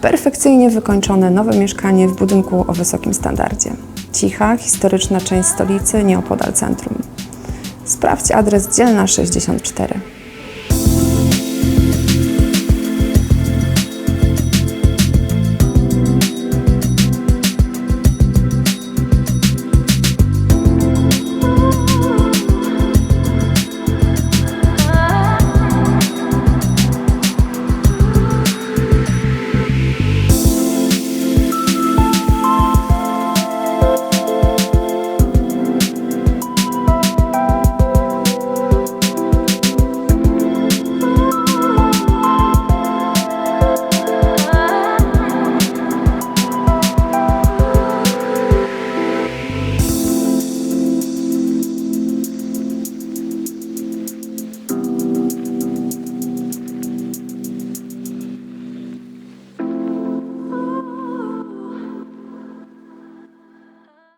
Perfekcyjnie wykończone nowe mieszkanie w budynku o wysokim standardzie. Cicha, historyczna część stolicy nieopodal centrum. Sprawdź adres dzielna 64.